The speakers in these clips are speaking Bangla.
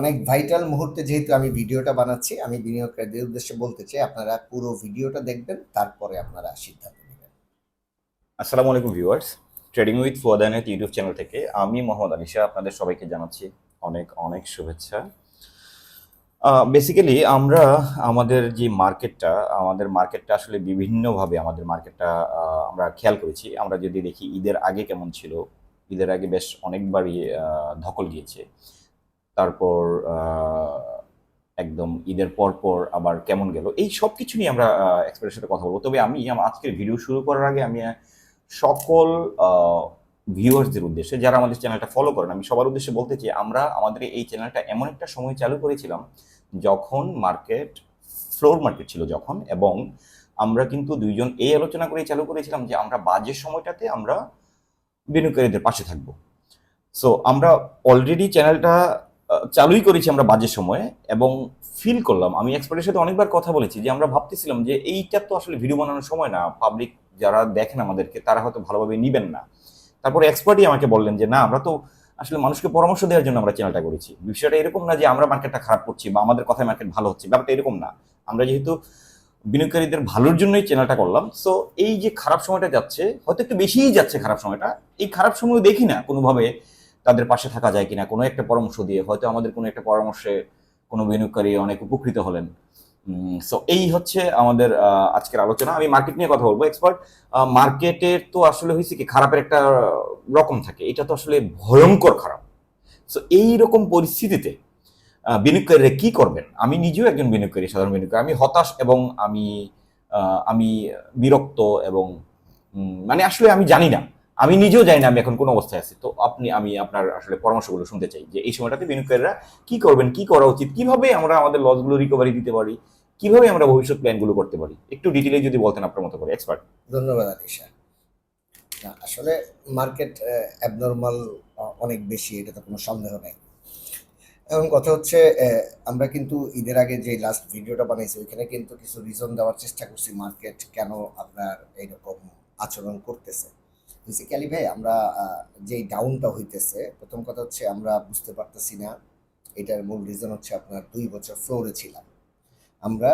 অনেক ভাইটাল মুহূর্তে যেহেতু আমি ভিডিওটা বানাচ্ছি, আমি বিনিয়োগকারীদের উদ্দেশ্যে বলতে চাই, আপনারা পুরো ভিডিওটা দেখবেন, তারপরে আপনারা সিদ্ধান্ত নেবেন। আসসালামু আলাইকুম ভিউয়ার্স ট্রেডিং উইথ ফুয়াদানের ইউটিউব চ্যানেল থেকে আমি মোহাম্মদ আলিশা আপনাদের সবাইকে জানাচ্ছি অনেক অনেক শুভেচ্ছা। বেসিক্যালি আমরা আমাদের যে মার্কেটটা আমাদের মার্কেটটা আসলে বিভিন্নভাবে আমাদের মার্কেটটা আমরা খেয়াল করেছি। আমরা যদি দেখি ঈদের আগে কেমন ছিল, ঈদের আগে বেশ অনেকবারই ধকল গিয়েছে। তারপর একদম ঈদের পর পর আবার কেমন গেল, এই সব কিছু নিয়ে আমরা এক্সপার্টের সাথে কথা বলব। তবে আমি আমার আজকের ভিডিও শুরু করার আগে আমি সকল ভিউয়ার্সদের উদ্দেশ্যে, যারা আমাদের চ্যানেলটা ফলো করেন, আমি সবার উদ্দেশ্যে বলতে চাই, আমরা আমাদের এই চ্যানেলটা এমন একটা সময় চালু করেছিলাম, যখন মার্কেট ফ্লোর মার্কেট ছিল যখন, এবং আমরা কিন্তু দুইজন এই আলোচনা করেই চালু করেছিলাম যে আমরা বাজের সময়টাতে আমরা বিনিয়োগকারীদের পাশে থাকব। সো আমরা অলরেডি চ্যানেলটা চালুই করেছি আমরা বাজে সময়ে এবং ফিল করলাম। আমি এক্সপার্টের সাথে অনেকবার কথা বলেছি যে আমরা ভাবতেছিলাম যে এইটা তো আসলে ভিডিও বানানোর সময় না পাবলিক যারা দেখেন আমাদেরকে তারা হয়তো ভালোভাবে নিবেন না। তারপরে এক্সপার্টই আমাকে বললেন যে, না, আমরা তো আসলে মানুষকে পরামর্শ দেওয়ার জন্য আমরা চ্যানেলটা করেছি। বিষয়টা এরকম না যে আমরা মার্কেটটা খারাপ করছি বা আমাদের কথায় মার্কেট ভালো হচ্ছে, ব্যাপারটা এরকম না। আমরা যেহেতু বিনিয়োগকারীদের ভালোর জন্যই চ্যানেলটা করলাম সো এই যে খারাপ সময়টা যাচ্ছে, হয়তো একটু বেশিই যাচ্ছে খারাপ সময়টা, এই খারাপ সময় দেখি না কোনোভাবে। তাদের পাশে থাকা যায় কিনা, কোনো একটা পরামর্শ দিয়ে। হয়তো আমাদের কোনো একটা পরামর্শে কোনো বিনিয়োগকারী অনেক উপকৃত হলেন। সো এই হচ্ছে আমাদের আজকের আলোচনা। আমি মার্কেট নিয়ে কথা বলব। এক্সপার্ট মার্কেটের তো আসলে হয়েছে কি, খারাপের একটা রকম থাকে। এটা তো আসলে ভয়ঙ্কর খারাপ। সো এই রকম পরিস্থিতিতে বিনিয়োগকারীরা কি করবেন? আমি নিজেও একজন বিনিয়োগকারী, সাধারণ বিনিয়োগকারী। আমি হতাশ এবং আমি আমি বিরক্ত এবং মানে আসলে আমি জানি না। আমি নিজেও জানি না আমি এখন কোন অবস্থায় আছি। তো আপনি, আমি আপনার আসলে পরামর্শগুলো শুনতে চাই যে এই সময়টাতে বিনিয়োগকারীরা কি করবেন, কি করা উচিত, কীভাবে আমরা আমাদের লসগুলো রিকভারি দিতে পারি, কীভাবে আমরা ভবিষ্যৎ প্ল্যানগুলো করতে পারি? একটু ডিটেলে যদি বলতেন আপনার মতো করে এক্সপার্ট ধন্যবাদ আলিশা আসলে মার্কেট অ্যাবনর্মাল অনেক বেশি, এটা তো কোনো সন্দেহ নেই। এবং কথা হচ্ছে আমরা কিন্তু ঈদের আগে যে লাস্ট ভিডিওটা বানিয়েছি ওইখানে কিন্তু কিছু রিজন দেওয়ার চেষ্টা করছি মার্কেট কেন আপনার এইরকম আচরণ করতেছে। বেসিক্যালি ভাই আমরা যেই ডাউনটা হইতেছে প্রথম কথা হচ্ছে আমরা বুঝতে পারতেছি না এটার মূল রিজন হচ্ছে আপনার দুই বছর ফ্লোরে ছিলাম। আমরা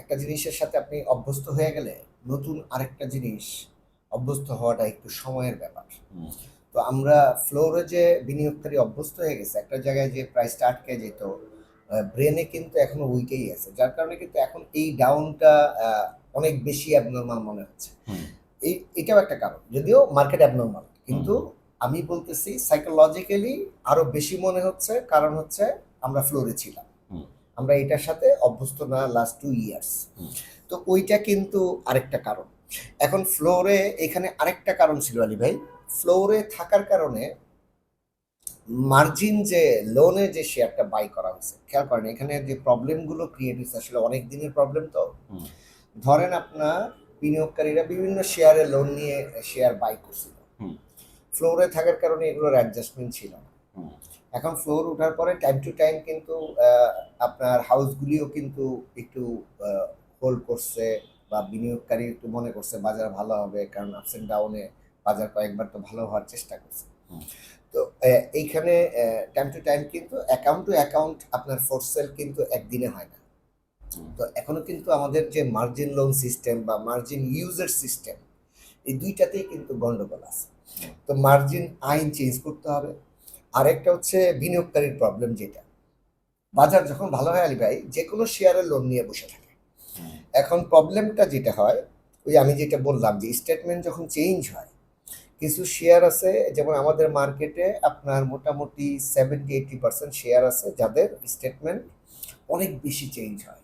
একটা জিনিসের সাথে আপনি অভ্যস্ত হয়ে গেলে নতুন আরেকটা জিনিস অভ্যস্ত হওয়াটা একটু সময়ের ব্যাপার। তো আমরা ফ্লোরে যে বিনিয়োগকারী অভ্যস্ত হয়ে গেছে একটা জায়গায় যে প্রাইসটা আটকে যেত ব্রেনে কিন্তু এখনও উইকেই আছে যার কারণে কিন্তু এখন এই ডাউনটা অনেক বেশি অ্যাবনর্মাল মনে হচ্ছে। এই এটাও একটা কারণ। যদিও মার্কেট অ্যাবনর্মাল কিন্তু আমি বলতেছি সাইকোলজিক্যালি আরও বেশি মনে হচ্ছে কারণ হচ্ছে আমরা ফ্লোরে ছিলাম। আমরা এটার সাথে অভ্যস্ত না লাস্ট টু ইয়ার্স তো ওইটা কিন্তু আরেকটা কারণ। এখন ফ্লোরে এখানে আরেকটা কারণ ছিল আলী ভাই। ফ্লোরে থাকার কারণে মার্জিন যে লোনে যে শেয়ারটা বাই করা হয়েছে খেয়াল করেন এখানে যে প্রবলেমগুলো ক্রিয়েট হয়েছে আসলে অনেক দিনের প্রবলেম তো। ধরেন আপনার বিনিয়োগকারীরা বিভিন্ন শেয়ারে লোন নিয়ে শেয়ার বাই করছিল। ফ্লোরে থাকার কারণে এগুলোর অ্যাডজাস্টমেন্ট ছিল না। এখন ফ্লোর ওঠার পরে টাইম টু টাইম কিন্তু আপনার হাউসগুলিও কিন্তু একটু হোল্ড করছে বা বিনিয়োগকারী একটু মনে করছে বাজার ভালো হবে কারণ আপস এন্ড ডাউনে বাজার কয়েকবার তো ভালো হওয়ার চেষ্টা করছে। তো এইখানে টাইম টু টাইম কিন্তু অ্যাকাউন্ট টু অ্যাকাউন্ট আপনার ফোর সেল কিন্তু একদিনে হয় না। তো এখনও কিন্তু আমাদের যে মার্জিন লোন সিস্টেম বা মার্জিন ইউজার সিস্টেম এই দুইটাতেই কিন্তু গন্ডগোল আছে। তো মার্জিন আইন চেঞ্জ করতে হবে। আরেকটা হচ্ছে বিনিয়োগকারীর প্রবলেম যেটা। বাজার যখন ভালো হয় আলী ভাই যে কোনো শেয়ারের লোন নিয়ে বসে থাকে। এখন প্রবলেমটা যেটা হয়, ওই আমি যেটা বললাম যে স্টেটমেন্ট যখন চেঞ্জ হয়, কিছু শেয়ার আছে, যেমন আমাদের মার্কেটে আপনার মোটামুটি সেভেন্টি এইটি পার্সেন্ট শেয়ার আছে, যাদের স্টেটমেন্ট অনেক বেশি চেঞ্জ হয়।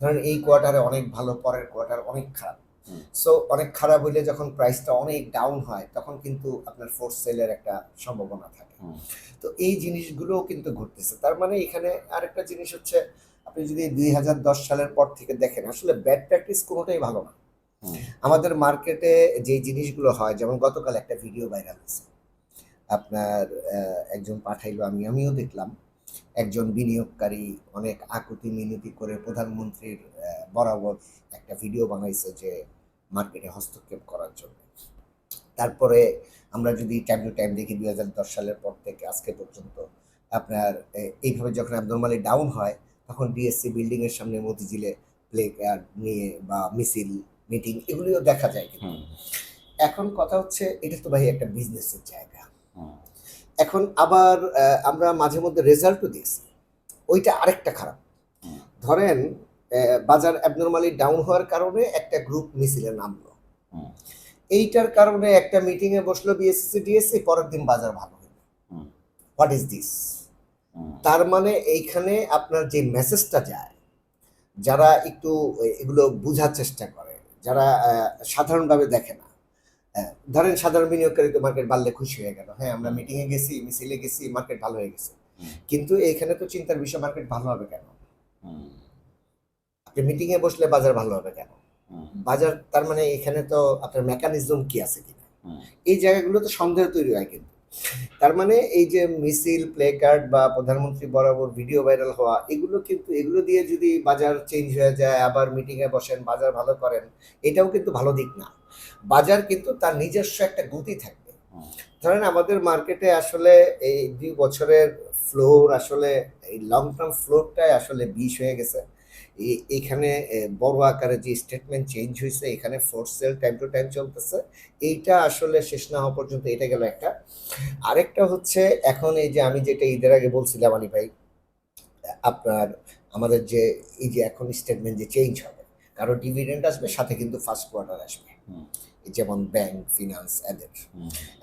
ধরেন এই কোয়ার্টারে অনেক ভালো পরের কোয়ার্টার অনেক খারাপ। সো অনেক খারাপ হইলে যখন প্রাইসটা অনেক ডাউন হয় তখন কিন্তু আপনার ফোর্স সেলের একটা সম্ভাবনা থাকে। তো এই জিনিসগুলোও কিন্তু ঘটতেছে। তার মানে এখানে আরেকটা জিনিস হচ্ছে আপনি যদি দুই হাজার দশ সালের পর থেকে দেখেন আসলে ব্যাড প্র্যাকটিস কোনোটাই ভালো না। আমাদের মার্কেটে যে জিনিসগুলো হয় যেমন গতকাল একটা ভিডিও ভাইরাল হয়েছে। আপনার একজন পাঠাইলো আমি আমিও দেখলাম। একজন বিনিয়োগকারী অনেক আকুতি মিনতি করে প্রধানমন্ত্রীর বরাবর একটা ভিডিও বানাইছে যে মার্কেটে হস্তক্ষেপ করার জন্য। তারপরে আমরা যদি টাইম টু টাইম দেখি দুই হাজার দশ সালের পর থেকে আজকে পর্যন্ত আপনার এইভাবে যখন অ্যাবনর্মালি ডাউন হয় তখন ডিএসসি বিল্ডিংয়ের সামনে মতিঝিলে প্লে নিয়ে বা মিছিল মিটিং এগুলিও দেখা যায় কিন্তু। এখন কথা হচ্ছে এটা তো ভাই একটা বিজনেসের জায়গা। এখন আবার আমরা মাঝে মধ্যে রেজাল্টও দিয়েছি ওইটা আরেকটা খারাপ। ধরেন বাজার অ্যাবনর্মালি ডাউন হওয়ার কারণে একটা গ্রুপ মিছিলে নামলো। এইটার কারণে একটা মিটিং এ বসল বিএসসি ডিএসসি পরের দিন বাজার ভালো হলো। হোয়াট ইজ দিস তার মানে এইখানে আপনার যে মেসেজটা যায় যারা একটু এগুলো বোঝার চেষ্টা করে যারা সাধারণভাবে দেখে না ধরেন সাধারণ বিনিয়োগকারী তো মার্কেট বাড়লে খুশি হয়ে গেল। হ্যাঁ আমরা মিটিংয়ে গেছি মিছিলে গেছি মার্কেট ভালো হয়ে গেছে। কিন্তু এখানে তো চিন্তার বিষয় মার্কেট ভালো হবে কেন? আপনি মিটিংয়ে বসলে বাজার ভালো হবে কেন? বাজার তার মানে এখানে তো আপনার মেকানিজম কি আছে কিনা? এই জায়গাগুলো তো সন্দেহ তৈরি হয় কিন্তু। তার মানে এই যে মিছিল প্লে কার্ড বা প্রধানমন্ত্রী বরাবর ভিডিও ভাইরাল হওয়া এগুলো কিন্তু এগুলো দিয়ে যদি বাজার চেঞ্জ হয়ে যায় আবার মিটিংয়ে বসেন বাজার ভালো করেন এটাও কিন্তু ভালো দিক না। বাজার কিন্তু তার নিজস্ব একটা গতি থাকবে। ধরেন আমাদের মার্কেটে আসলে এই দুই বছরের ফ্লোর আসলে এই লং টার্ম ফ্লোরটাই আসলে বিষ হয়ে গেছে। এখানে বড় আকারে যে স্টেটমেন্ট চেঞ্জ হয়েছে এখানে force sell time to time চলতেছে। এইটা আসলে শেষ না হওয়া পর্যন্ত এটা গেল একটা। আরেকটা হচ্ছে এখন এই যে আমি যেটা ঈদের আগে বলছিলাম আলী ভাই আপনার আমাদের যে এই যে এখন স্টেটমেন্ট যে চেঞ্জ হবে কারও ডিভিডেন্ট আসবে সাথে কিন্তু ফার্স্ট কোয়ার্টার আসবে। যেমন ব্যাংক ফিনান্স এদের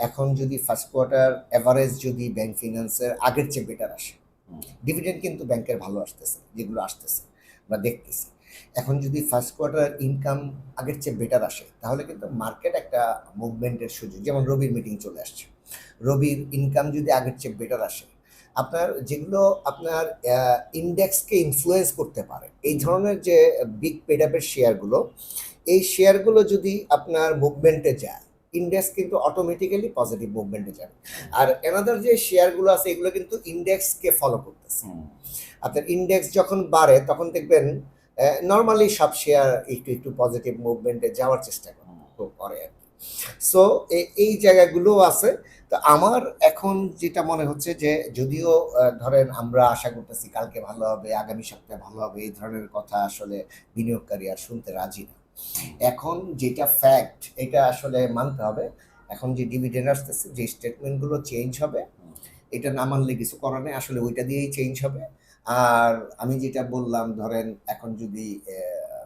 এখন যদি ফার্স্ট কোয়ার্টার এভারেজ যদি ব্যাংক ফিনান্সের আগের চেয়ে বেটার আসে। ডিভিডেন্ড কিন্তু ব্যাংকের ভালো আসতেছে যেগুলো আসতেছে বা দেখতেছি। এখন যদি ফার্স্ট কোয়ার্টার ইনকাম আগের চেয়ে বেটার আসে তাহলে কিন্তু মার্কেট একটা মুভমেন্টের সুযোগ যেমন রবির মিটিং চলে আসছে। রবির ইনকাম যদি আগের চেয়ে বেটার আসে আপনার যেগুলো আপনার ইন্ডেক্সকে ইনফ্লুয়েন্স করতে পারে এই ধরনের যে বিগ পেডাপের শেয়ারগুলো এই শেয়ারগুলো যদি আপনার মুভমেন্টে যায় ইন্ডেক্স কিন্তু অটোমেটিক্যালি পজিটিভ মুভমেন্টে যাবে। আর এনাদার যে শেয়ারগুলো আছে এগুলো কিন্তু ইন্ডেক্সকে ফলো করতেছে। আপনার ইন্ডেক্স যখন বাড়ে তখন দেখবেন নর্মালি সব শেয়ার একটু একটু পজিটিভ মুভমেন্টে যাওয়ার চেষ্টা করে আর কি। সো এই জায়গাগুলো আছে। তো আমার এখন যেটা মনে হচ্ছে যে যদিও ধরেন আমরা আশা করতেছি কালকে ভালো হবে আগামী সপ্তাহে ভালো হবে এই ধরনের কথা আসলে বিনিয়োগকারী আর শুনতে রাজি না। এখন যেটা ফ্যাক্ট এটা আসলে মানতে হবে এখন যে ডিভিডেন্ড আসতেছে যে স্টেটমেন্টগুলো চেঞ্জ হবে এটা না মানলে কিছু করার নেই আসলে ওইটা দিয়েই চেঞ্জ হবে। আর আমি যেটা বললাম ধরেন এখন যদি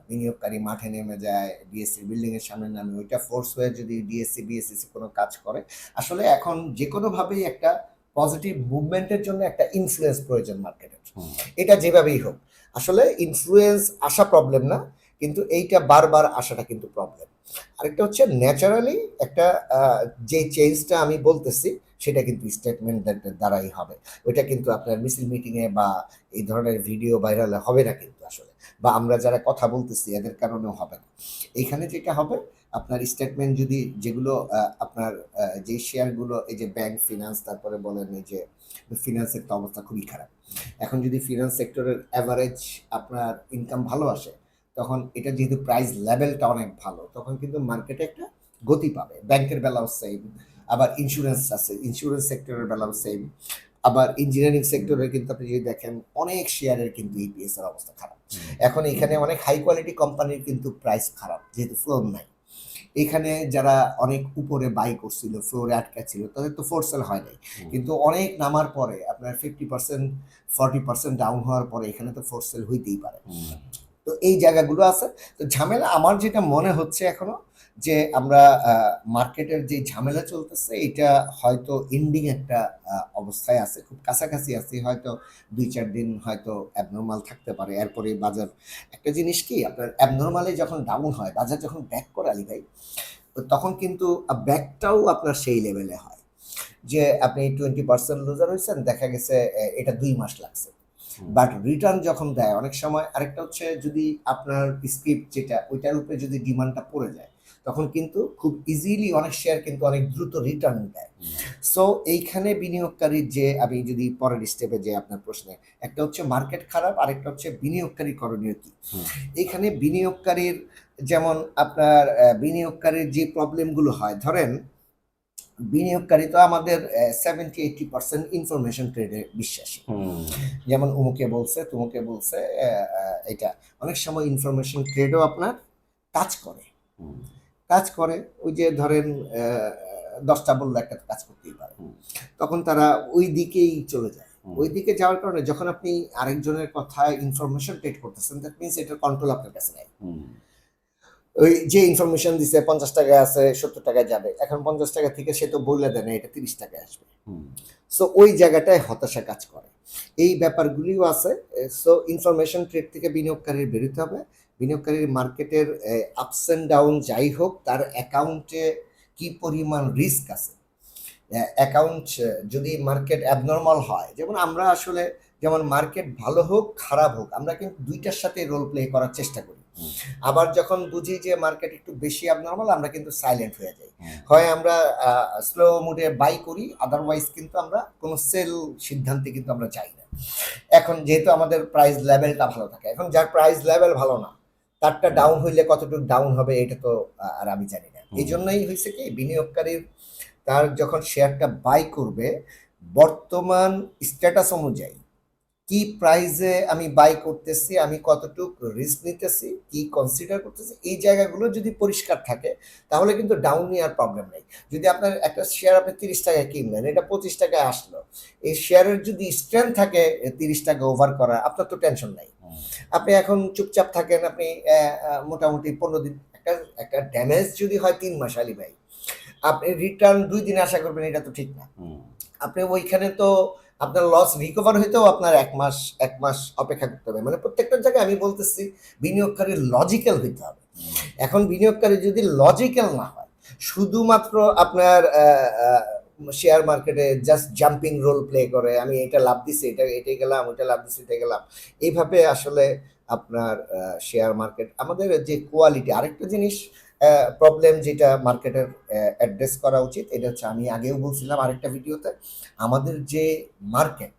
বিনিয়োগকারী মাঠে নেমে যায় ডিএসসি বিল্ডিং এর সামনে নামে ওইটা ফোর্স হয়ে যদি ডিএসসি বিএসসি কোনো কাজ করে আসলে এখন যে কোনোভাবেই একটা পজিটিভ মুভমেন্টের জন্য একটা ইনফ্লুয়েন্স প্রয়োজন মার্কেটের এটা যেভাবেই হোক আসলে ইনফ্লুয়েন্স আসা প্রবলেম না কিন্তু এইটা বারবার আসাটা কিন্তু প্রবলেম আরেকটা হচ্ছে ন্যাচারালি একটা যে চেঞ্জটা আমি বলতেছি, সেটা কিন্তু স্টেটমেন্টের দ্বারাই হবে। ওইটা কিন্তু আপনার মিছিল মিটিংয়ে বা এই ধরনের ভিডিও ভাইরাল হবে না কিন্তু আসলে। বা আমরা যারা কথা বলতেছি, এদের কারণেও হবে না। এখানে যেটা হবে, আপনার স্টেটমেন্ট যদি যেগুলো আপনার যে শেয়ারগুলো এই যে ব্যাংক ফিনান্স তারপরে বলেন এই যে ফিনান্সের তো অবস্থা খুবই খারাপ। এখন যদি ফিনান্স সেক্টরের অ্যাভারেজ আপনার ইনকাম ভালো আসে তখন এটা যেহেতু প্রাইস লেভেলটা অনেক ভালো তখন কিন্তু মার্কেটে একটা গতি পাবে। ব্যাংকের বেলাও সেম আবার ইন্স্যুরেন্স আছে ইন্স্যুরেন্স সেক্টরের বেলাও সেম আবার ইঞ্জিনিয়ারিং সেক্টরে কিন্তু আপনি যদি দেখেন অনেক শেয়ারের কিন্তু ইপিএস এর অবস্থা খারাপ। এখন এখানে অনেক হাই কোয়ালিটি কোম্পানির কিন্তু প্রাইস খারাপ যেহেতু ফ্লোর নাই। এখানে যারা অনেক উপরে বাই করছিল ফ্লোরে আটকা ছিল তাদের তো ফোরসেল হয় নাই। কিন্তু অনেক নামার পরে আপনার fifty percent forty percent down হওয়ার পরে এখানে তো ফোরসেল হইতেই পারে। তো এই জায়গাগুলো আছে। তো ঝামেলা আমার যেটা মনে হচ্ছে এখনও যে আমরা মার্কেটের যে ঝামেলা চলতেছে, এটা হয়তো এন্ডিং একটা অবস্থায় আছে। খুব কাছাকাছি আছে, হয়তো দুই চার দিন হয়তো অ্যাবনর্মাল থাকতে পারে। এরপরে বাজার, একটা জিনিস কি, আপনার অ্যাবনর্মালি যখন ডাউন হয়, বাজার যখন ব্যাক করে আলি ভাই, তখন কিন্তু ব্যাকটাও আপনার সেই লেভেলে হয়। যে আপনি টোয়েন্টি পার্সেন্ট লুজার হয়েছেন, দেখা গেছে এটা দুই মাস লাগছে। বাট রিটার্ন যখন দেয় অনেক সময় আরেকটা হচ্ছে যদি আপনার স্ক্রিপ্ট যেটা ওইটার উপরে যদি ডিমান্ডটা পড়ে যায় তখন কিন্তু খুব ইজিলি অনেক শেয়ার কিন্তু অনেক দ্রুত রিটার্ন দেয়। সো এইখানে বিনিয়োগকারীর যে আমি যদি পরের স্টেপে যে আপনার প্রশ্নে একটা হচ্ছে মার্কেট খারাপ আরেকটা হচ্ছে বিনিয়োগকারী করণীয় কি? এখানে বিনিয়োগকারীর যেমন আপনার বিনিয়োগকারীর যে প্রবলেমগুলো হয় ধরেন বিনিয়োগকারী তো আমাদের সেভেন্টি এইটি পার্সেন্ট ইনফরমেশন ট্রেডে বিশ্বাসী। যেমন উমুকে বলছে তুমুকে বলছে এটা। অনেক সময় ইনফরমেশন ট্রেডও আপনার কাজ করে। কাজ করে ওই যে ধরেন দশটা বলল একটা কাজ করতেই পারে। তখন তারা ওই দিকেই চলে যায়। ওই দিকে যাওয়ার কারণে যখন আপনি আরেকজনের কথায় ইনফরমেশন ট্রেড করতেছেন দ্যাট মিনস এটার কন্ট্রোল আপনার কাছে নেই। ওই যে ইনফরমেশন দিছে পঞ্চাশ টাকায় আছে সত্তর টাকায় যাবে। এখন পঞ্চাশ টাকা থেকে সে তো বললে দেয় না এটা তিরিশ টাকায় আসবে। সো ওই জায়গাটায় হতাশা কাজ করে। এই ব্যাপারগুলিও আছে। সো ইনফরমেশন ট্রেড থেকে বিনিয়োগকারীর বেরোতে হবে। বিনিয়োগকারীর মার্কেটের আপস অ্যান্ড ডাউন যাই হোক তার অ্যাকাউন্টে কি পরিমাণ রিস্ক আছে? অ্যাকাউন্ট যদি মার্কেট অ্যাবনর্মাল হয় যেমন আমরা আসলে যেমন মার্কেট ভালো হোক খারাপ হোক আমরা কিন্তু দুইটার সাথে রোল প্লে করার চেষ্টা করি। আবার যখন বুঝি যে মার্কেট একটু বেশি অ্যাবনর্মাল আমরা কিন্তু সাইলেন্ট হয়ে যাই। হয় আমরা স্লো মুডে বাই করি আদারওয়াইজ কিন্তু আমরা কোনো সেল সিদ্ধান্তে কিন্তু আমরা যাই না। এখন যেহেতু আমাদের প্রাইস লেভেলটা ভালো থাকে এখন যার প্রাইস লেভেল ভালো না তারটা ডাউন হইলে কতটুকু ডাউন হবে এটা তো আর আমি জানি না। এই জন্যই হয়েছে কি বিনিয়োগকারীর তার যখন শেয়ারটা বাই করবে বর্তমান স্ট্যাটাস অনুযায়ী কি প্রাইসে আমি বাই করতেছি আমি কতটুক রিস্ক নিতেছি কি কনসিডার করতেছি এই জায়গাগুলো যদি পরিষ্কার থাকে তাহলে কিন্তু ডাউন নেওয়ার প্রবলেম নেই। যদি আপনার একটা শেয়ার আপনি তিরিশ টাকায় কিনলেন এটা পঁচিশ টাকায় আসলো এই শেয়ারের যদি স্ট্রেংথ থাকে তিরিশ টাকা ওভার করা আপনার তো টেনশন নাই। আপনি এখন চুপচাপ থাকেন আপনি মোটামুটি পনেরো দিন একটা একটা ড্যামেজ যদি হয় তিন মাস আলি ভাই আপনি রিটার্ন দুই দিন আশা করবেন এটা তো ঠিক না। আপনি ওইখানে তো আপনার লস রিকভার হইতেও আপনার এক মাস এক মাস অপেক্ষা করতে হবে। মানে প্রত্যেকটা জায়গায় আমি বলতেছি, বিনিয়োগকারী লজিক্যাল হইতে হবে। এখন বিনিয়োগকারী যদি লজিক্যাল না হয়, শুধুমাত্র আপনার শেয়ার মার্কেটে জাস্ট জাম্পিং রোল প্লে করে, আমি এটা লাভ দিছি, এটা, এটাই গেলাম, ওইটা লাভ দিছি এটা গেলাম, এইভাবে আসলে আপনার শেয়ার মার্কেট আমাদের যে কোয়ালিটি আরেকটা জিনিস প্রবলেম যেটা মার্কেটের অ্যাড্রেস করা উচিত এটা হচ্ছে আমি আগেও বলছিলাম আরেকটা ভিডিওতে আমাদের যে মার্কেট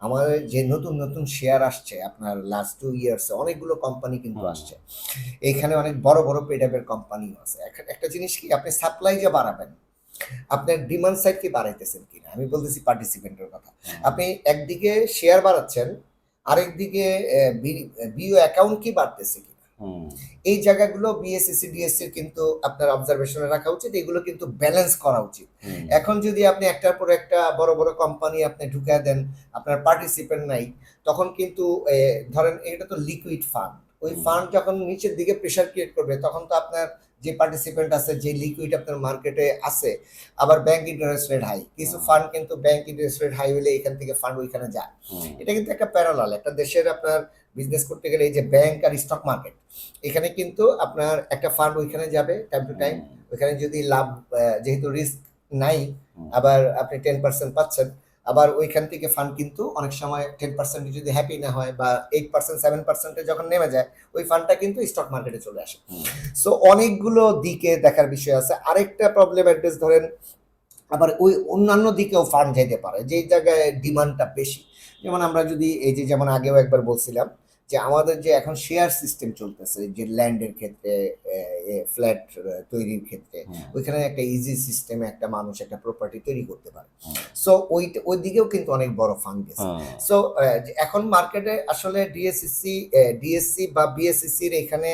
আমাদের যে নতুন নতুন শেয়ার আসছে আপনার লাস্ট টু ইয়ার্সে অনেকগুলো কোম্পানি কিন্তু আসছে। এখানে অনেক বড় বড় পেডাবের কোম্পানিও আছে। একটা জিনিস কি আপনি সাপ্লাই যে বাড়াবেন আপনার ডিমান্ড সাইড কি বাড়াইতেছেন কিনা? আমি বলতেছি পার্টিসিপেন্টের কথা। আপনি একদিকে শেয়ার বাড়াচ্ছেন আরেকদিকে বিও অ্যাকাউন্ট কি বাড়তেছে হুম এই জায়গাগুলো বিএসএসসি ডিএসসি কিন্তু আপনার অবজারভেশনে রাখা উচিত এগুলো কিন্তু ব্যালেন্স করা উচিত। এখন যদি আপনি একটার পর একটা বড় বড় কোম্পানি আপনি ঢুকায় দেন আপনার পার্টিসিপেন্ট নাই তখন কিন্তু ধরেন এটা তো লিকুইড ফান্ড ওই ফান্ড যখন নিচের দিকে প্রেশার ক্রিয়েট করবে তখন তো আপনার যে পার্টিসিপেন্ট আছে যে লিকুইড আপনার মার্কেটে আছে আবার ব্যাংক ইন্টারেস্ট রেট হাই কিছু ফান্ড কিন্তু ব্যাংক ইন্টারেস্ট রেট হাই হলে এখান থেকে ফান্ড ওইখানে যায়। এটা কিন্তু একটা প্যারালাল একটা দেশের আপনার বিজনেস করতে গেলে এই যে ব্যাংক আর স্টক মার্কেট এখানে কিন্তু আপনার একটা ফান্ড ওইখানে যাবে টাইম টু টাইম ওইখানে যদি লাভ যেহেতু রিস্ক নাই আবার আপনি টেন পার্সেন্ট পাচ্ছেন আবার ওইখান থেকে ফান্ড কিন্তু অনেক সময় টেন পার্সেন্ট যদি হ্যাপি না হয় বা এইট পার্সেন্ট সেভেন পার্সেন্টে যখন নেমে যায় ওই ফান্ডটা কিন্তু স্টক মার্কেটে চলে আসে। সো অনেকগুলো দিকে দেখার বিষয় আছে। আরেকটা প্রবলেম অ্যাড্রেস ধরেন আবার ওই অন্যান্য দিকেও ফান্ড যেতে পারে যে জায়গায় ডিমান্ডটা বেশি। যেমন আমরা যদি এই যে যেমন আগেও একবার বলছিলাম যে আমাদের যে এখন শেয়ার সিস্টেম চলতেছে যে ল্যান্ডের ক্ষেত্রে ফ্ল্যাট তৈরির ক্ষেত্রে ওইখানে একটা ইজি সিস্টেমে একটা মানুষ একটা প্রপার্টি তৈরি করতে পারে। সো ওই ওই দিকেও কিন্তু অনেক বড় ফান্ড গেছে হুম। সো এখন মার্কেটে আসলে ডিএসসি ডিএসসি বা বিএসসিসির এখানে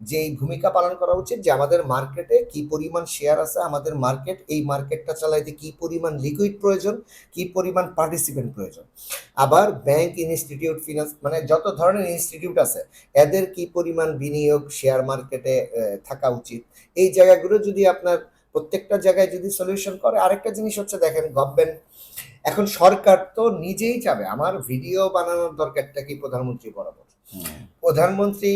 যেই ভূমিকা পালন করা উচিত, যে আমাদের মার্কেটে কি পরিমাণ শেয়ার আছে, আমাদের মার্কেট এই মার্কেটটা চালাইতে কি পরিমাণ লিকুইড প্রয়োজন, কি পরিমাণ পার্টিসিপেন্ট প্রয়োজন আবার ব্যাংক ইনস্টিটিউট ফিনান্স মানে যত ধরনের ইনস্টিটিউট আছে, এদের কি পরিমাণ বিনিয়োগ শেয়ার মার্কেটে থাকা উচিত এই জায়গাগুলো যদি আপনার প্রত্যেকটা জায়গায় যদি সলিউশন করে, আরেকটা জিনিস হচ্ছে দেখেন গভর্নমেন্ট এখন সরকার তো নিজেই চাবে, আমার ভিডিও বানানোর দরকারটা কি প্রধানমন্ত্রী বরাবর। প্রধানমন্ত্রী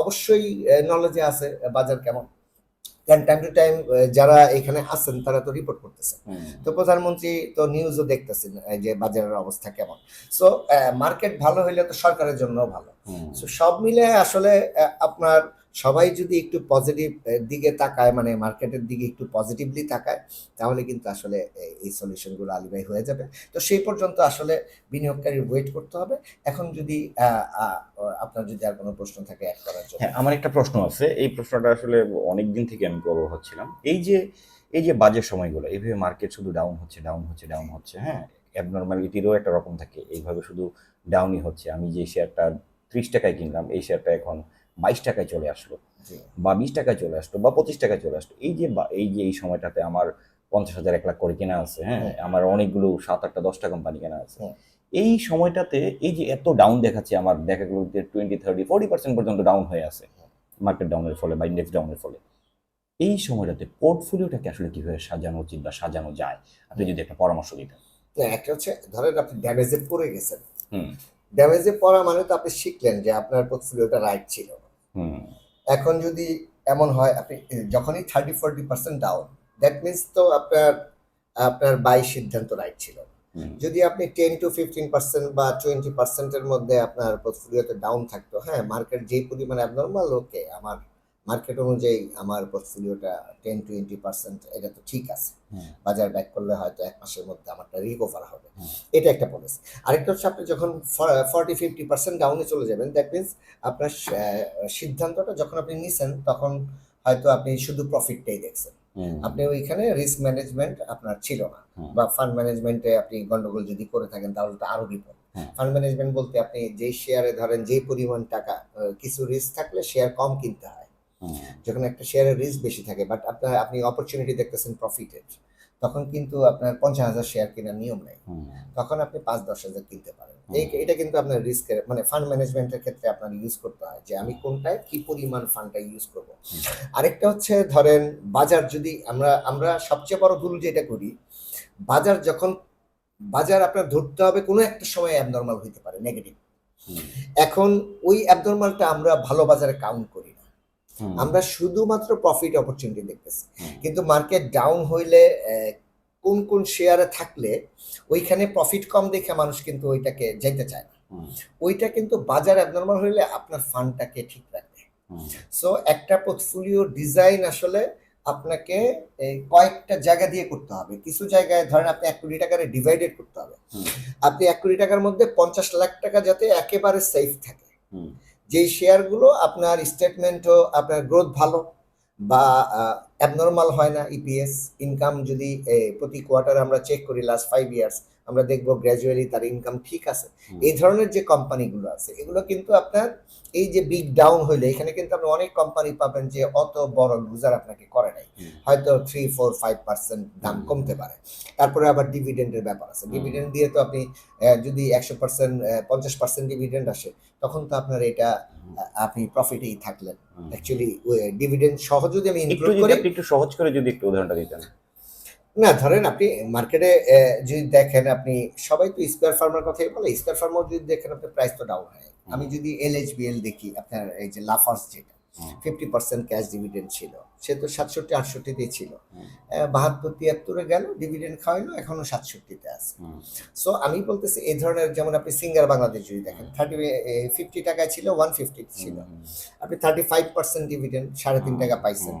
অবশ্যই নলেজে আছে বাজার কেমন। কারণ টাইম টু টাইম যারা এখানে আছেন তারা তো রিপোর্ট করতেছে তো প্রধানমন্ত্রী তো নিউজও দেখতেছেন যে বাজারের অবস্থা কেমন। সো মার্কেট ভালো হইলে তো সরকারের জন্য ভালো। সব মিলে আসলে আপনার সবাই যদি একটু পজিটিভ দিকে তাকায় মানে মার্কেটের দিকে একটু পজিটিভলি তাকায়, তাহলে কিন্তু আসলে এই সলিউশনগুলো আলিবাই হয়ে যাবে। তো সেই পর্যন্ত আসলে বিনিয়োগকারীর ওয়েট করতে হবে। এখন যদি আপনার যদি আর কোনো প্রশ্ন থাকে অ্যাড করার জন্য। হ্যাঁ আমার একটা প্রশ্ন আছে। এই প্রশ্নটা আসলে অনেক দিন থেকে আমি করব হচ্ছিলাম এই যে এই যে বাজে সময়গুলো, এইভাবে মার্কেট শুধু ডাউন হচ্ছে ডাউন হচ্ছে ডাউন হচ্ছে হ্যাঁ? অ্যাবনর্মালিটিরও একটা রকম থাকে। এইভাবে শুধু ডাউনই হচ্ছে। আমি যে শেয়ারটা ত্রিশ টাকায় কিনলাম, এই শেয়ারটা এখন বাইশ টাকায় চলে আসলো বা বিশ টাকায় চলে আসলো বা পঁচিশ টাকায় চলে আসলো। এই যে এই যে এই সময়টাতে আমার পঞ্চাশ হাজার এক লাখ করে কেনা আছে হ্যাঁ। আমার অনেকগুলো সাত আটটা দশটা কোম্পানি কেনা আছে। এই সময়টাতে এই যে এত ডাউন দেখাচ্ছে আমার দেখা গেলো যে টোয়েন্টি থার্টি ফোর্টি পার্সেন্ট পর্যন্ত ডাউন হয়ে আছে। মার্কেট ডাউনের ফলে বা ইন্ডেক্স ডাউনের ফলে। এই সময়টাতে পোর্টফোলিওটাকে আসলে কীভাবে সাজানো উচিত বা সাজানো যায়? আপনি যদি একটা পরামর্শ দিতেন। না একটা হচ্ছে ধরেন আপনি ড্যামেজে পড়ে গেছেন। হুম। ড্যামেজে পড়া মানে তো আপনি শিখলেন যে আপনার পোর্টফোলিওটা রাইট ছিল। এখন যদি এমন হয় আপনি যখনই thirty forty percent down that means তো আপনার আপনার বাই সিদ্ধান্ত রাইট ছিল। যদি আপনি টেন টু ফিফটিন পার্সেন্ট বা টোয়েন্টি পার্সেন্টের মধ্যে আপনার পোর্টফোলিওতে ডাউন থাকতো হ্যাঁ মার্কেট যে পরিমাণ অ্যাবনর্মাল ওকে আমার মার্কেট অনুযায়ী আমার পোর্টফোলিওটা টেন টোয়েন্টি পার্সেন্ট এটা তো ঠিক আছে। বাজার ব্যাক করলে হয়তো এক মাসের মধ্যে আমারটা রিকভার হবে। এটা একটা পলিসি আরেকটা হচ্ছে আপনি যখন ফর্টি ফিফটি পার্সেন্ট ডাউনে চলে যাবেন দ্যাট মিনস আপনার সিদ্ধান্তটা যখন আপনি নিছেন তখন হয়তো আপনি শুধু প্রফিটটাই দেখছেন। আপনি ওইখানে রিস্ক ম্যানেজমেন্ট আপনার ছিল না। বা ফান্ড ম্যানেজমেন্টে আপনি গন্ডগোল যদি করে থাকেন তাহলে তো আরও বিপদ। হ্যাঁ। ফান্ড ম্যানেজমেন্ট বলতে আপনি যেই শেয়ারে ধরেন যেই পরিমাণ টাকা কিছু রিস্ক থাকলে শেয়ার কম কিনতে হয়। যখন একটা শেয়ারের রিস্ক বেশি থাকে বাট আপনার আপনি অপরচুনিটি দেখতেছেন প্রফিটের তখন কিন্তু আপনার পঞ্চাশ হাজার শেয়ার কেনার নিয়ম নেই। তখন আপনি পাঁচ দশ হাজার কিনতে পারেন। এই এটা কিন্তু আপনার রিস্কের মানে ফান্ড ম্যানেজমেন্টের ক্ষেত্রে আপনার ইউজ করতে হয় যে আমি কোনটায় কি পরিমাণ ফান্ডটা ইউজ করব। আরেকটা হচ্ছে ধরেন বাজার যদি আমরা আমরা সবচেয়ে বড় ভুল যেটা করি বাজার যখন বাজার আপনার ধরতে হবে কোনো একটা সময় অ্যাবনর্মাল হইতে পারে নেগেটিভ এখন ওই অ্যাবনর্মালটা আমরা ভালো বাজারে কাউন্ট করি আমরা শুধুমাত্র প্রফিট অপরচুনিটি দেখতেছি। কিন্তু মার্কেট ডাউন হইলে কোন কোন শেয়ারে থাকলে ওইখানে প্রফিট কম দেখে মানুষ কিন্তু ওইটাকে যেতে চায় না। ওইটা কিন্তু বাজার অ্যাবনর্মাল হইলে আপনার ফান্ডটাকে ঠিক রাখবে। সো একটা পোর্টফোলিও ডিজাইন আসলে আপনাকে কয়েকটা জায়গা দিয়ে করতে হবে। কিছু জায়গায় ধরেন আপনি এক কোটি টাকার ডিভাইডেড করতে হবে। আপনি এক কোটি টাকার মধ্যে পঞ্চাশ লাখ টাকা যাতে একেবারে সেফ থাকে। যেই শেয়ারগুলো আপনার স্টেটমেন্টও আপনার গ্রোথ ভালো বা অ্যাবনর্মাল হয় না ইপিএস ইনকাম যদি প্রতি কোয়ার্টার আমরা চেক করি লাস্ট ফাইভ ইয়ার্স আমরা দেখব গ্র্যাজুয়ালি তার ইনকাম ঠিক আছে। এই ধরনের যে কোম্পানিগুলো আছে এগুলো কিন্তু আপনার এই যে বিগ ডাউন হইলে এখানে কিন্তু আপনি অনেক কোম্পানি পাবেন যে অত বড় লুজার আপনাকে করে নাই। হয়তো থ্রি ফোর ফাইভ পার্সেন্ট দাম কমতে পারে। তারপরে আবার ডিভিডেন্ডের ব্যাপার আছে। ডিভিডেন্ড দিয়ে তো আপনি যদি একশো পার্সেন্ট পঞ্চাশ পার্সেন্ট ডিভিডেন্ড আসে তখন তো আপনার এটা আপনি প্রফিটেই থাকলেন। অ্যাকচুয়ালি ডিভিডেন্ড সহ যদি আমি ইনক্লুড করি একটু সহজ করে যদি একটু উদাহরণটা দিতেন। না ধরেন আপনি মার্কেটে যদি দেখেন আপনি সবাই তো স্কোয়ার ফার্মার কথাই বলে স্কোয়ার ফার্মার যদি দেখেন আপনার প্রাইস তো ডাউন হয়। আমি যদি এল দেখি আপনার এই যে লাফার্স যেটা ফিফটি পার্সেন্ট ক্যাশ ডিভিডেন্ড ছিল সে তো সাতষট্টি আটষট্টিতেই ছিল। বাহাত্তর তিয়াত্তরে গেল ডিভিডেন্ড খাওয়াইলো এখনও সাতষট্টিতে আছে। সো আমি বলতেছি এই ধরনের যেমন আপনি সিঙ্গার বাংলাদেশ যদি দেখেন থার্টি ফিফটি টাকায় ছিল ওয়ান ফিফটি ছিল। আপনি থার্টি ফাইভ পার্সেন্ট ডিভিডেন্ড সাড়ে তিন টাকা পাইছেন।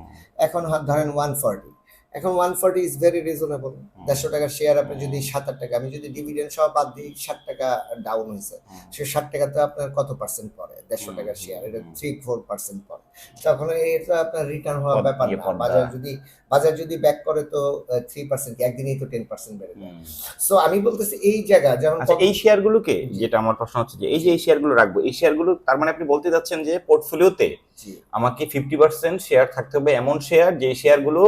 এখন ধরেন ওয়ান ফর্টি এখন one forty is very reasonable দেড়শো টাকার শেয়ার আপনি যদি সাত আট টাকা আমি যদি ডিভিডেন্ড সহ বাদ দিই ষাট টাকা ডাউন হয়েছে। সে ষাট টাকাতে আপনার কত পার্সেন্ট পড়ে? দেড়শো টাকার শেয়ার এটা থ্রি ফোর পার্সেন্ট পড়ে। তখন এটা আপনার রিটার্ন হওয়ার ব্যাপার না। বাজার যদি বাজার যদি ব্যাক করে তো থ্রি পার্সেন্ট একদিনেই তো টেন পার্সেন্ট বেড়ে যায়। সো আমি বলতেছি এই জায়গা যেমন আচ্ছা এই শেয়ারগুলোকে যেটা আমার প্রশ্ন হচ্ছে যে এই যে এই শেয়ারগুলো রাখব এই শেয়ারগুলো তার মানে আপনি বলতে যাচ্ছেন যে পোর্টফোলিওতে আমাকে ফিফটি পার্সেন্ট শেয়ার থাকতে হবে এমন শেয়ার যে শেয়ারগুলো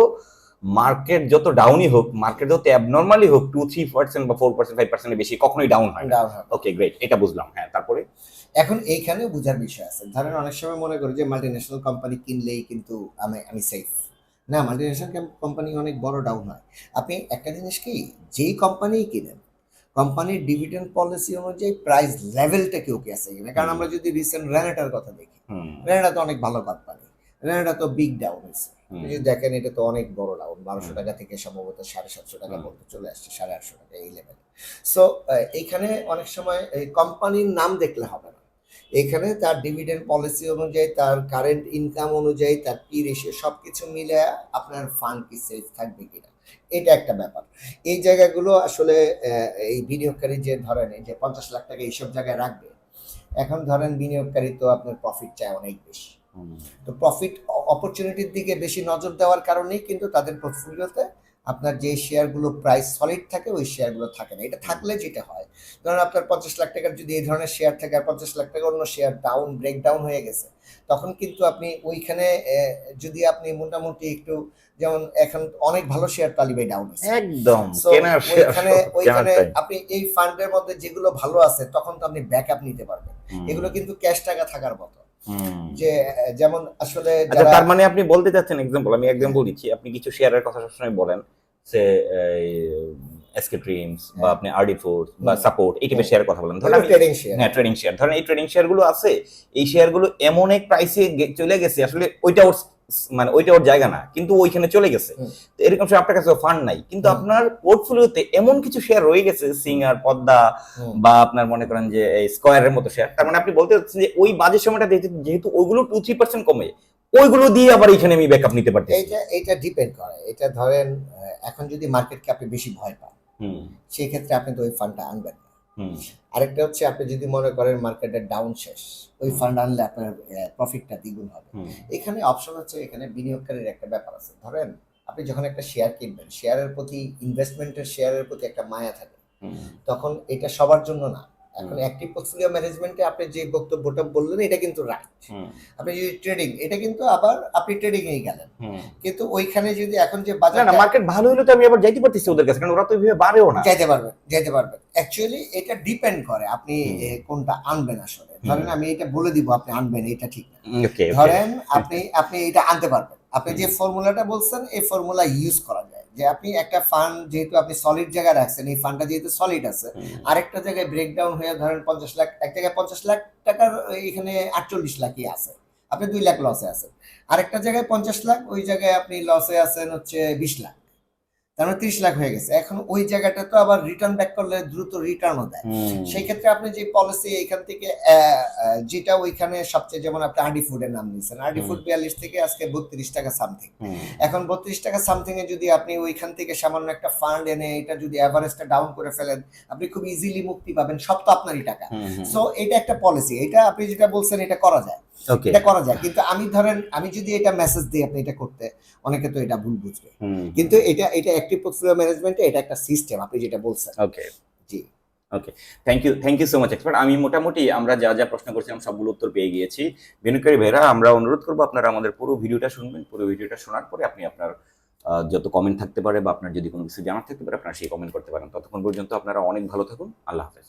মার্কেট যত ডাউনই হোক মার্কেট যত অ্যাবনর্মালি হোক টু থ্রি পার্সেন্ট বা ফোর পার্সেন্ট ফাইভ পার্সেন্টের বেশি কখনোই ডাউন হয় ডাউন হবে ওকে গ্রেট এটা বুঝলাম হ্যাঁ তারপরে? এখন এইখানে বোঝার বিষয় আছে। ধরেন অনেক সময় মনে করি যে মাল্টি ন্যাশনাল কোম্পানি কিনলেই কিন্তু আমি আমি সেফ না মাল্টি ন্যাশনাল কোম্পানি অনেক বড় ডাউন হয়। আপনি একটা জিনিস কি যেই কোম্পানিই কিনেন কোম্পানির ডিভিডেন্ড পলিসি অনুযায়ী প্রাইস লেভেলটা কি ওকে আছে কিনা? কারণ আমরা যদি রিসেন্ট রেনেটার কথা দেখি রেনেটা তো অনেক ভালো কোম্পানি রেনেটা তো বিগ ডাউন হয়েছে। আপনি যদি দেখেন এটা তো অনেক বড় ডাউন বারোশো টাকা থেকে সম্ভবত সাড়ে সাতশো টাকা। পর্যন্ত চলে আসছে সাড়ে আটশো টাকা এই লেভেল সো এখানে অনেক সময় এই কোম্পানির নাম দেখলে হবে না। এখানে তার ডিভিডেন্ড পলিসি অনুযায়ী তার কারেন্ট ইনকাম অনুযায়ী তার পি রেশিও সব কিছু মিলে আপনার ফান্ড কি সেফ থাকবে কিনা এটা একটা ব্যাপার। এই জায়গাগুলো আসলে এই বিনিয়োগকারী যে ধরেন এই যে পঞ্চাশ লাখ টাকা এইসব জায়গায় রাখবে এখন ধরেন বিনিয়োগকারী তো আপনার প্রফিট চায় অনেক বেশি। তো প্রফিট অপরচুনিটির দিকে বেশি নজর দেওয়ার কারণেই কিন্তু তাদের পোর্টফোলিওতে আপনার যে শেয়ারগুলো প্রাইস সলিড থাকে ওই শেয়ারগুলো থাকে না। এটা থাকলে যেটা হয় ধরুন আপনার পঞ্চাশ লাখ টাকার যদি এই ধরনের শেয়ার থাকে আর পঞ্চাশ লাখ টাকার অন্য শেয়ার ডাউন ব্রেক ডাউন হয়ে গেছে তখন কিন্তু আপনি ওইখানে যদি আপনি মোটামুটি একটু যেমন এখন অনেক ভালো শেয়ার তালিবাই ডাউন আছে। একদম ওইখানে ওইখানে আপনি এই ফান্ডের মধ্যে যেগুলো ভালো আছে তখন তো আপনি ব্যাকআপ নিতে পারবেন। এগুলো কিন্তু ক্যাশ টাকা থাকার মতো। যে যেমন আসলে আচ্ছা তার মানে আপনি বলতে চাচ্ছেন এক্সাম্পল আমি এক্সাম্পল দিচ্ছি আপনি কিছু শেয়ারের কথা সবসময় বলেন সে এসকে ড্রিমস বা হ্যাঁ। আপনি আরডি ফোর্স বা সাপোর্ট এই টাইপের শেয়ার কথা বলেন। ধরেন ট্রেডিং শেয়ার হ্যাঁ ট্রেডিং শেয়ার ধরেন এই ট্রেডিং শেয়ারগুলো আছে এই শেয়ারগুলো এমন এক প্রাইসে চলে গেছে আসলে ওইটা ওর মানে ওইটা ওর জায়গা না কিন্তু ওইখানে চলে গেছে। তো এরকম সময় আপনার কাছে ফান্ড নাই। কিন্তু। আপনার পোর্টফোলিওতে এমন কিছু শেয়ার রয়ে গেছে সিঙ্গার পদ্মা বা আপনার মনে করেন যে স্কয়ারের মতো শেয়ার তার মানে আপনি বলতে চাচ্ছেন যে ওই বাজেট সময়টা যেহেতু- যেহেতু ওইগুলো টু থ্রি পার্সেন্ট কমে ওইগুলো দিয়ে আবার এখানে আমি ব্যাকআপ নিতে পারতেছি। এইটা এটা ডিপেন্ড করে। এটা ধরেন এখন যদি মার্কেটকে আপনি বেশি ভয় পান হুম। সেই ক্ষেত্রে আপনি তো ওই ফান্ডটা আনবেন না। আরেকটা হচ্ছে আপনি যদি মনে করেন মার্কেটের ডাউন শেষ ওই ফান্ড আনলে আপনার প্রফিটটা দ্বিগুণ হবে। এখানে অপশন হচ্ছে এখানে বিনিয়োগকারীর একটা ব্যাপার আছে। ধরেন আপনি যখন একটা শেয়ার কিনবেন শেয়ারের প্রতি ইনভেস্টমেন্টের শেয়ারের প্রতি একটা মায়া থাকে। তখন এটা সবার জন্য না। এখন অ্যাক্টিভ পোর্টফোলিও ম্যানেজমেন্টে আপনি যে বক্তব্যটা বললেন এটা কিন্তু রাইট আপনি যদি ট্রেডিং এটা কিন্তু আবার আপনি ট্রেডিং এই গেলেন। কিন্তু ওইখানে যদি এখন যে বাজার না মার্কেট ভালো হলে তো আমি আবার যাইতে পারতেছি ওদের কাছে কারণ ওরা তো বাড়েও না। যাইতে পারবেন যাইতে পারবেন অ্যাকচুয়ালি এটা ডিপেন্ড করে আপনি কোনটা আনবেন আসলে। ধরেন আমি এটা বলে দিব আপনি আনবেন এটা ঠিক ধরেন আপনি আপনি এটা আনতে পারবেন। আপনি যে ফর্মুলাটা বলছেন এই ফর্মুলা ইউজ করা যায়। যে আপনি একটা ফান্ড যেহেতু আপনি সলিড জায়গায় রাখছেন এই ফান্ডটা যেহেতু সলিড আছে আরেকটা জায়গায় ব্রেকডাউন হয়ে ধরেন পঞ্চাশ লাখ এক জায়গায় পঞ্চাশ লাখ টাকার এখানে আটচল্লিশ লাখই আছে আপনি দুই লাখ লসে আছেন। আরেকটা জায়গায় পঞ্চাশ লাখ ওই জায়গায় আপনি লসে আছেন হচ্ছে বিশ লাখ। তার মানে ত্রিশ লাখ হয়ে গেছে। এখন ওই জায়গাটা তো আবার রিটার্ন ব্যাক করলে দ্রুত রিটার্নও দেয়। সেই ক্ষেত্রে আপনি যে পলিসি এখান থেকে যেটা ওইখানে সবচেয়ে যেমন আপনি আরডি ফুডের নাম নিয়েছেন। আরডি ফুড বিয়াল্লিশ থেকে আজকে বত্রিশ টাকা সামথিং এখন বত্রিশ টাকা সামথিং এ যদি আপনি ওইখান থেকে সামান্য একটা ফান্ড এনে এটা যদি অ্যাভারেজটা ডাউন করে ফেলেন আপনি খুব ইজিলি মুক্তি পাবেন। সব তো আপনারই টাকা। সো এটা একটা পলিসি এটা আপনি যেটা বলছেন এটা করা যায়। এটা করা যায়। কিন্তু আমি ধরেন আমি যদি এটা মেসেজ দিই আপনি এটা করতে অনেকে তো এটা ভুল বুঝবে। কিন্তু এটা এটা অ্যাক্টিভ পোর্টফোলিও ম্যানেজমেন্টে এটা একটা সিস্টেম আপনি যেটা বলছেন। Okay G. Okay thank you thank you so much expert আমি মোটামুটি আমরা যা যা প্রশ্ন করছিলাম সবগুলো উত্তর পেয়ে গিয়েছি। বিনিয়োগকারী ভাইরা আমরা অনুরোধ করব আপনারা আমাদের পুরো ভিডিওটা শুনবেন। পুরো ভিডিওটা শোনার পরে আপনি আপনার যত কমেন্ট থাকতে পারে বা আপনার যদি কোনো কিছু জানার থাকতে পারে আপনারা সেই কমেন্ট করতে পারেন। ততক্ষণ পর্যন্ত আপনারা অনেক ভালো থাকুন। আল্লাহ হাফেজ।